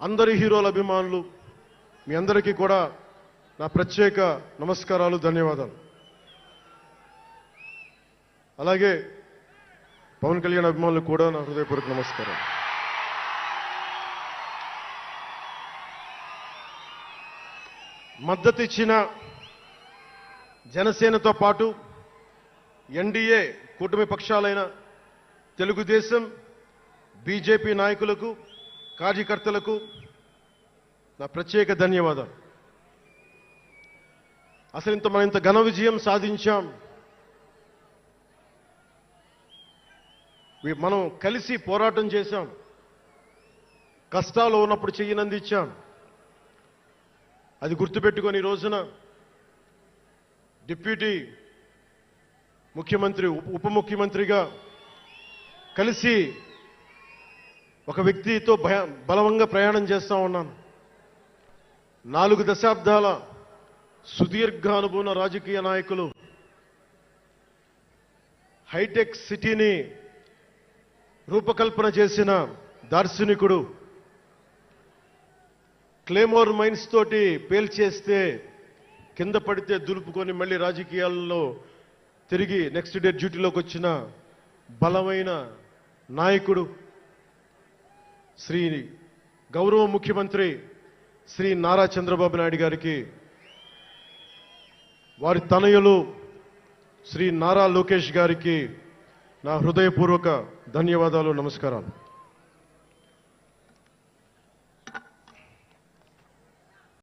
అందరి హీరోల అభిమానులు మీ అందరికీ కూడా నా ప్రత్యేక నమస్కారాలు ధన్యవాదాలు. అలాగే పవన్ కళ్యాణ్ అభిమానులకు కూడా నా హృదయపూర్వక నమస్కారం మద్దతు ఇచ్చిన జనసేనతో పాటు ఎన్డీఏ కూటమి పక్షాలైన తెలుగుదేశం బీజేపీ నాయకులకు కార్యకర్తలకు నా ప్రత్యేక ధన్యవాదాలు. అసలు ఇంత మనం ఇంత ఘన విజయం సాధించాం. మనం కలిసి పోరాటం చేశాం. కష్టాలు ఉన్నప్పుడు చెయ్యినందిచ్చాం అది గుర్తుపెట్టుకొని రోజున డిప్యూటీ ముఖ్యమంత్రి ఉప- ఉప ముఖ్యమంత్రిగా కలిసి ఒక వ్యక్తితో భయ బలవంగా ప్రయాణం చేస్తూ ఉన్నాను. నాలుగు దశాబ్దాల సుదీర్ఘ అనుభవం రాజకీయ నాయకులు హైటెక్ సిటీని రూపకల్పన చేసిన దార్శనికుడు క్లేమోర్ మైన్స్ తోటి పేల్చేస్తే కింద పడితే దులుపుకొని మళ్ళీ రాజకీయాల్లో తిరిగి నెక్స్ట్ డే డ్యూటీలోకి వచ్చిన బలమైన నాయకుడు శ్రీ గౌరవ ముఖ్యమంత్రి శ్రీ నారా చంద్రబాబు నాయుడు గారికి వారి తనయులు శ్రీ నారా లోకేష్ గారికి నా హృదయపూర్వక ధన్యవాదాలు నమస్కారాలు.